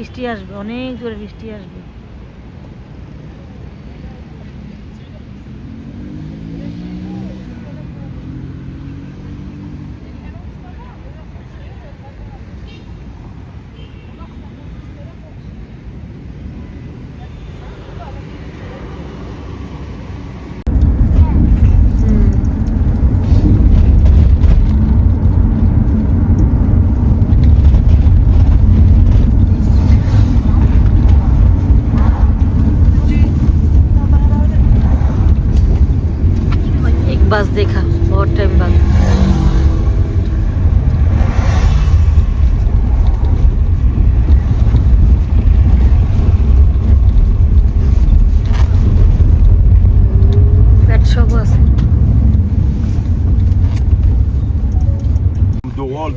বৃষ্টি আসবে অনেক জোরে বৃষ্টি আসবে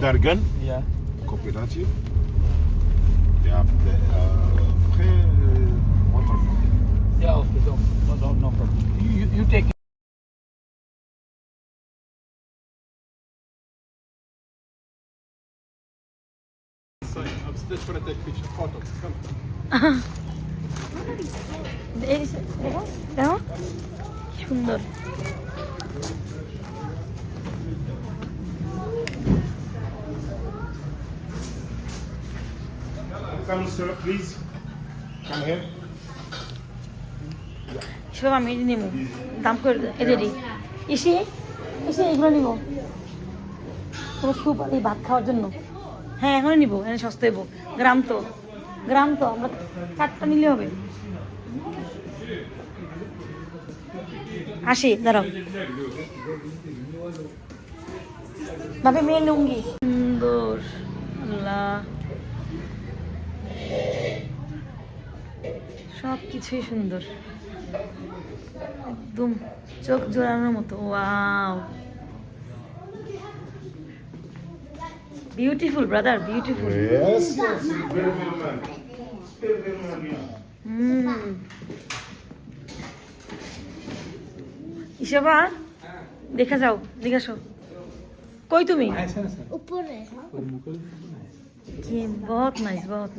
Dargan, Yeah. cooperative. They have the uh, très uh, waterfall. Yeah, okay, no, no, no, no problem. You, you, you take it. Upstairs for a take picture, photo. Come. এই যে, দেখো দেখো কি সুন্দর Come, sir, please. Come here. সব আমি এটি নেব দাম করে এদেরই ইসে ইসে এগুলো নিব কোনো স্যুপ আর এই ভাত খাওয়ার জন্য। হ্যাঁ এখনই নিবো এখানে সস্তা দেবো। গ্রাম তো গ্রাম তো আমরা চারটা নিলে হবে। আসি দাঁড়াও। ভাবে মেয়ে লুঙ্গি। সুন্দর আল্লাহ। সব কিছুই সুন্দর। একদম চোখ জোড়ানোর মতো ওয়াও। বিউটিফুল ব্রাদার বিউটিফুল ইসবা দেখা যাও দেখে আসো কই তুমি? উপরে কি বহুত নাইস বহুত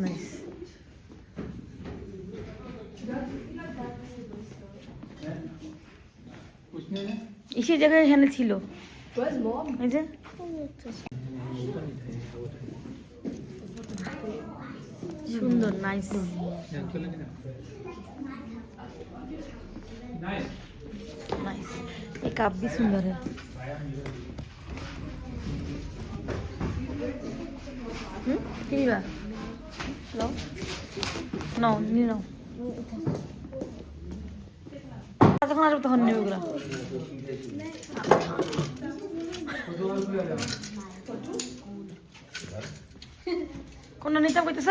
ইসে জায়গায় এখানে ছিল। এই সুন্দর নাইস নাইস এই কাপ সুন্দর হুম? কি বা লো নো নি নো তখন আসবে তখন নেবে ওগুলো কোনটা নিতাম কইতেছ?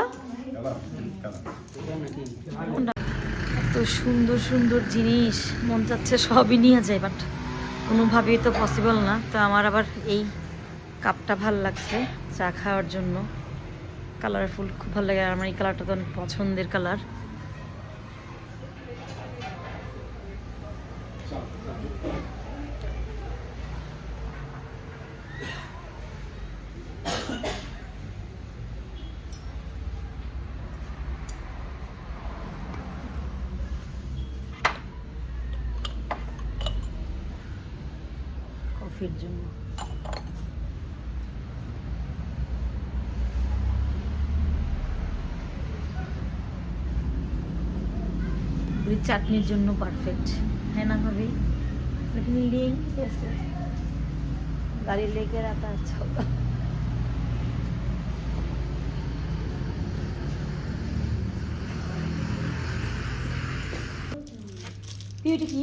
এত সুন্দর সুন্দর জিনিস, মন চাচ্ছে সবই নিয়ে যায় বাট কোনোভাবেই তো পসিবল না। তো আমার আবার এই কাপটা ভালো লাগছে চা খাওয়ার জন্য। কালারফুল খুব ভালো লাগে আমার এই কালারটা তো অনেক পছন্দের কালার কফির জন্য पूरी চাটনির জন্য পারফেক্ট है ना भाभी लेकिन लेंगे कैसे गाड़ी लेकर आता अच्छा होगा বিউটি কি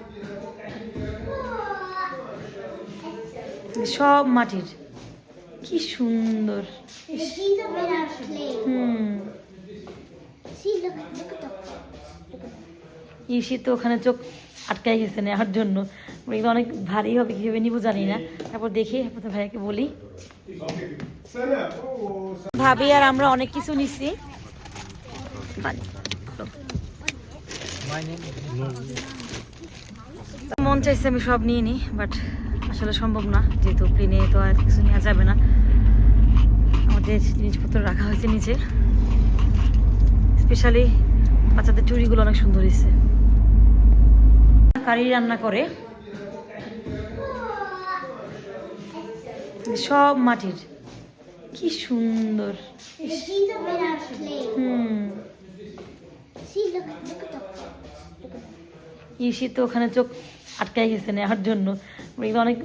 সব মাটির। কি সুন্দর. হুম. ইসি তো ওখানে চোখ আটকাই গেছে নেওয়ার জন্য। এগুলো অনেক ভারী হবে, কীভাবে নিবো জানি না। তারপর দেখি তো ভাইয়াকে বলি। ভাবি আর আমরা অনেক কিছু নিছি। মন চাইছে আমি সব নিয়ে নিই বাট আসলে সম্ভব না, যেহেতু প্লেনে তো আর কিছু নেওয়া যাবে না। আমাদের জিনিসপত্র রাখা হয়েছে নিচে স্পেশালি বাচ্চাদের চুড়িগুলো অনেক সুন্দর হয়েছে। কারি রান্না করে। সব মাটির। কি সুন্দর. ইসি। তো ওখানে চোখ আটকাই গেছে নেওয়ার জন্য। অনেক